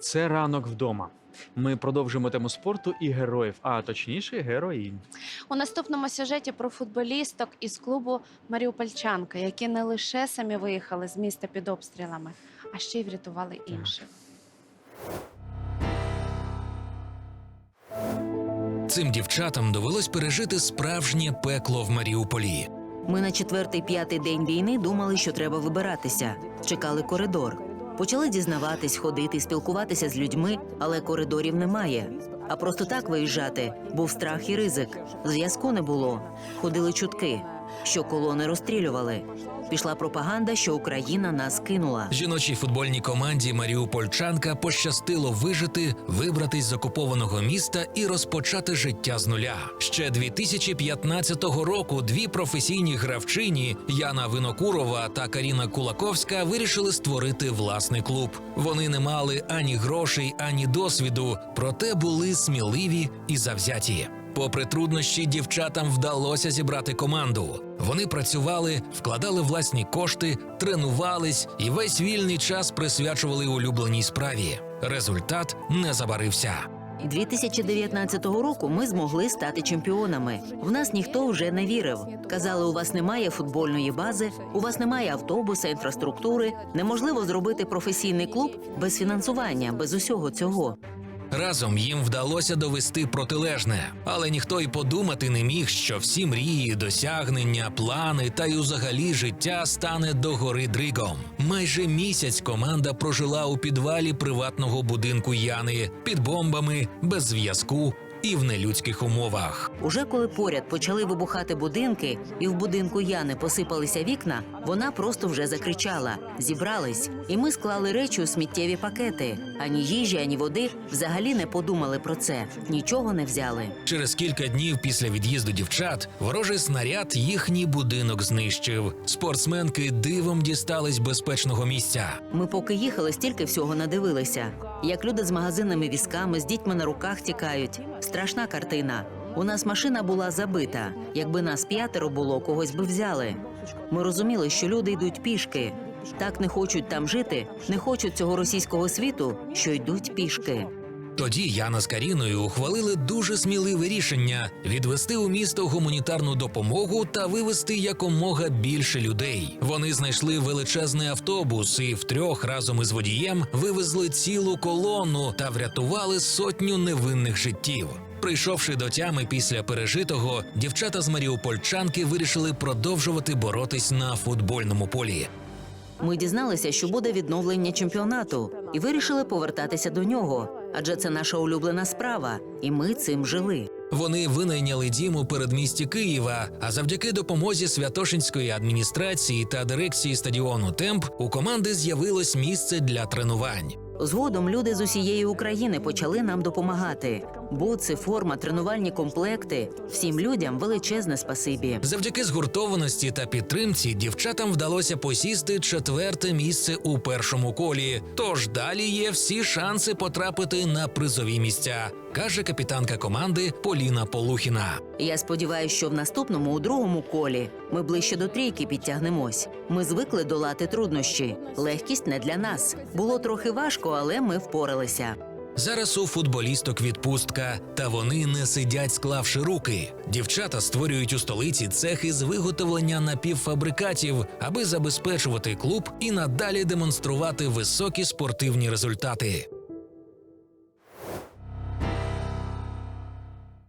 Це ранок вдома. Ми продовжуємо тему спорту і героїв, а точніше, героїнь. У наступному сюжеті про футболісток із клубу Маріупольчанка, які не лише самі виїхали з міста під обстрілами, а ще й врятували інших. Цим дівчатам довелось пережити справжнє пекло в Маріуполі. Ми на четвертий-п'ятий день війни думали, що треба вибиратися. Чекали коридор. Почали дізнаватись, ходити, спілкуватися з людьми, але коридорів немає. А просто так виїжджати був страх і ризик. Зв'язку не було. Ходили чутки, що колони розстрілювали. Пішла пропаганда, що Україна нас кинула. Жіночій футбольній команді Маріупольчанка пощастило вижити, вибратись з окупованого міста і розпочати життя з нуля. Ще 2015 року дві професійні гравчині Яна Винокурова та Каріна Кулаковська вирішили створити власний клуб. Вони не мали ані грошей, ані досвіду, проте були сміливі і завзяті. Попри труднощі, дівчатам вдалося зібрати команду. Вони працювали, вкладали власні кошти, тренувались і весь вільний час присвячували улюбленій справі. Результат не забарився. 2019 року ми змогли стати чемпіонами. В нас ніхто вже не вірив. Казали, у вас немає футбольної бази, у вас немає автобуса, інфраструктури. Неможливо зробити професійний клуб без фінансування, без усього цього. Разом їм вдалося довести протилежне, але ніхто й подумати не міг, що всі мрії, досягнення, плани та й взагалі життя стане догори дригом. Майже місяць команда прожила у підвалі приватного будинку Яни під бомбами, без зв'язку і в нелюдських умовах. Уже коли поряд почали вибухати будинки, і в будинку Яни посипалися вікна, вона просто вже закричала: зібрались, і ми склали речі у сміттєві пакети. Ані їжі, ані води взагалі не подумали про це, нічого не взяли. Через кілька днів після від'їзду дівчат ворожий снаряд їхній будинок знищив. Спортсменки дивом дістались безпечного місця. Ми поки їхали, стільки всього надивилися. Як люди з магазинними візками, з дітьми на руках тікають. Страшна картина. У нас машина була забита. Якби нас п'ятеро було, когось би взяли. Ми розуміли, що люди йдуть пішки. Так не хочуть там жити, не хочуть цього російського світу, що йдуть пішки. Тоді Яна з Каріною ухвалили дуже сміливе рішення відвести у місто гуманітарну допомогу та вивезти якомога більше людей. Вони знайшли величезний автобус і втрьох разом із водієм вивезли цілу колону та врятували сотню невинних життів. Прийшовши до тями після пережитого, дівчата з Маріупольчанки вирішили продовжувати боротись на футбольному полі. Ми дізналися, що буде відновлення чемпіонату, і вирішили повертатися до нього. Адже це наша улюблена справа, і ми цим жили. Вони винайняли дім у передмісті Києва. А завдяки допомозі Святошинської адміністрації та дирекції стадіону Темп у команди з'явилось місце для тренувань. Згодом люди з усієї України почали нам допомагати. Буци, форма, тренувальні комплекти. Всім людям величезне спасибі. Завдяки згуртованості та підтримці дівчатам вдалося посісти четверте місце у першому колі. Тож далі є всі шанси потрапити на призові місця, каже капітанка команди Поліна Полухіна. Я сподіваюся, що в наступному, у другому колі, ми ближче до трійки підтягнемось. Ми звикли долати труднощі. Легкість не для нас. Було трохи важко, але ми впоралися. Зараз у футболісток відпустка, та вони не сидять, склавши руки. Дівчата створюють у столиці цехи з виготовлення напівфабрикатів, аби забезпечувати клуб і надалі демонструвати високі спортивні результати.